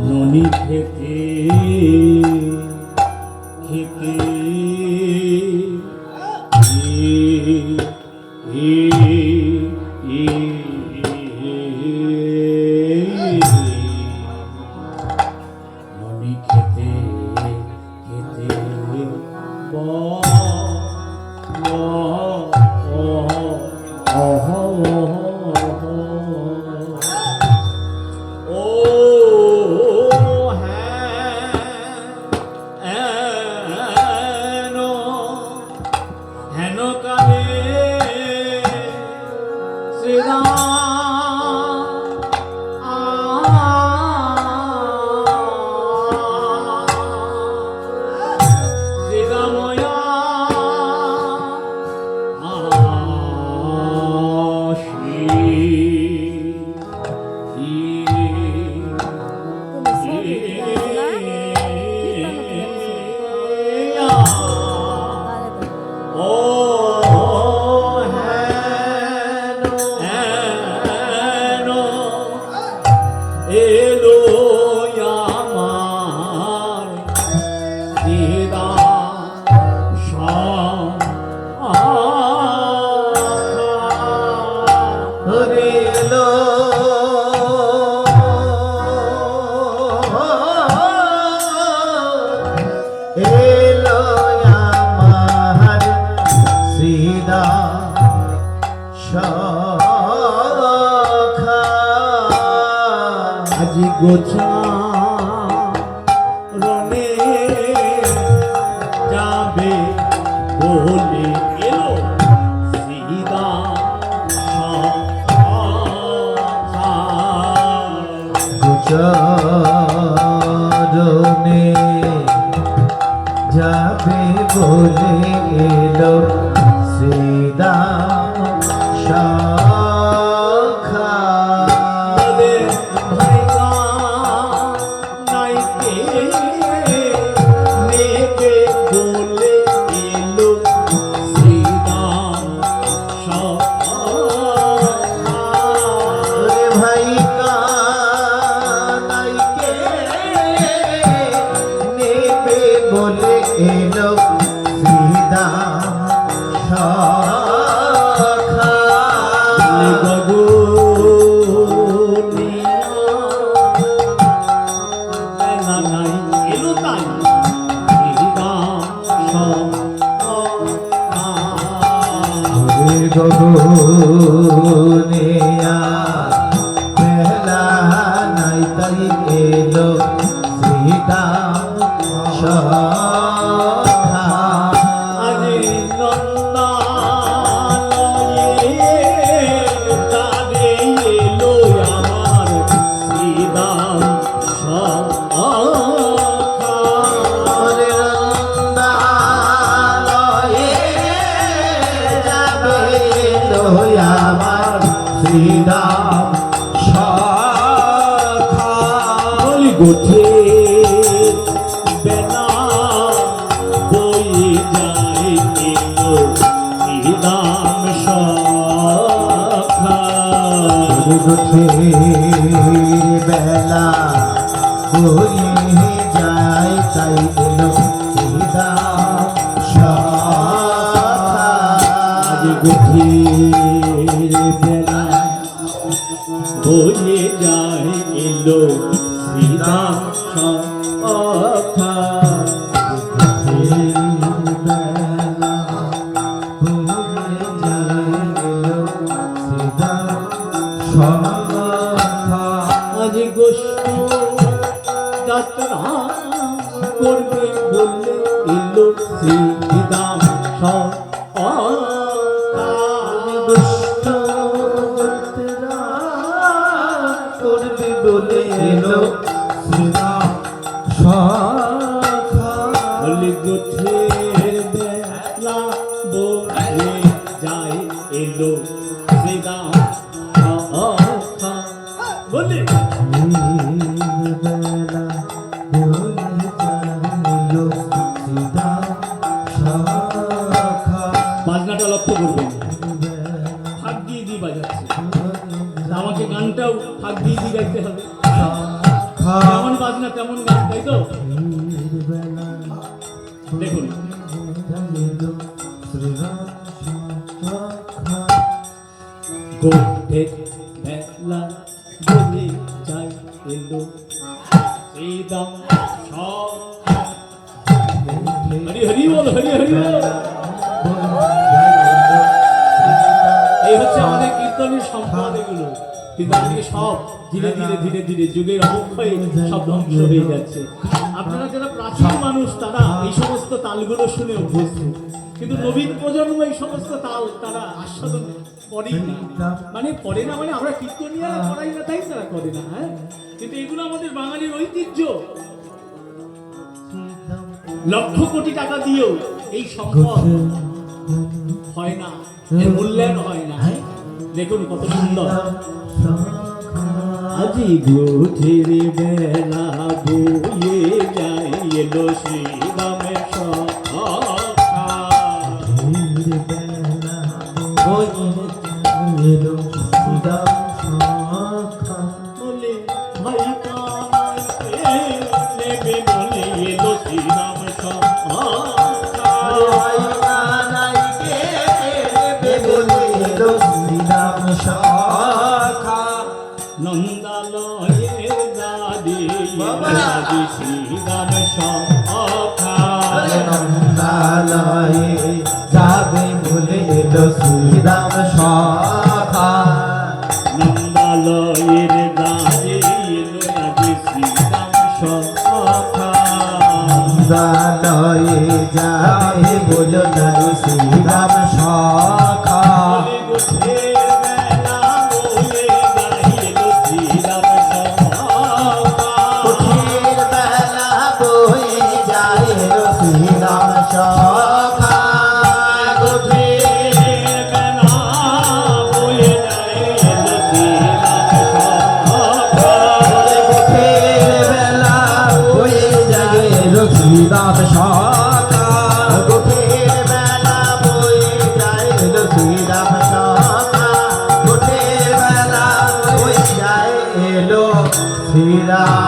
ননি খেতে খেতে হরে লো এলো আমার গুচরণে যাবে বলে এলো শ্রীদাম ওরে গোঠে বেলা বই যায় নিদাম সখা। গুঠির বেলা হয়ে যায় তাই এলো গভীর বেলা বয়ে যায় এলো করবে বলে এলো শ্রীরাম বাজনাটা লক্ষ্য করবেন। ফাঁক দিয়ে আমাকে গানটাও ফাঁক দিয়ে দিয়ে গাইতে হবে। তাই তো? দেখুন। শ্রীরাম বেলা যাই এলো। হরি হরি বল, হরি হরি এই হচ্ছে আমাদের কীর্তনের সম্পদ এগুলো। কিন্তু আজকে সব ধীরে ধীরে ধীরে ধীরে যুগের অবক্ষয়ে সব ধ্বংস হয়ে যাচ্ছে। আপনারা যারা প্রাচীন মানুষ, তারা এই সমস্ত তালগুলো শুনে অভ্যস্ত। কিন্তু নবীন প্রজন্ম এই সমস্ত তাল তারা আস্বাদন করেই না। মানে করে না মানে আমরা কীর্তনিয়ারা করাই না তাই তারা করে না হ্যাঁ? কিন্তু এগুলো আমাদের বাঙালির ঐতিহ্য। লক্ষ কোটি টাকা দিয়েও এই সম্পদ হয় না এর মূল্যায়ন হয় না। দেখুন কত সুন্দর। আজি গুঠির বেলা বয়ে যাই এলো শ্রীরামের নন্দালয়ে দাদি দাদি শ্রীরাম সখা। যাবে বলে এলো শ্রীরাম সখা শ্রীরাম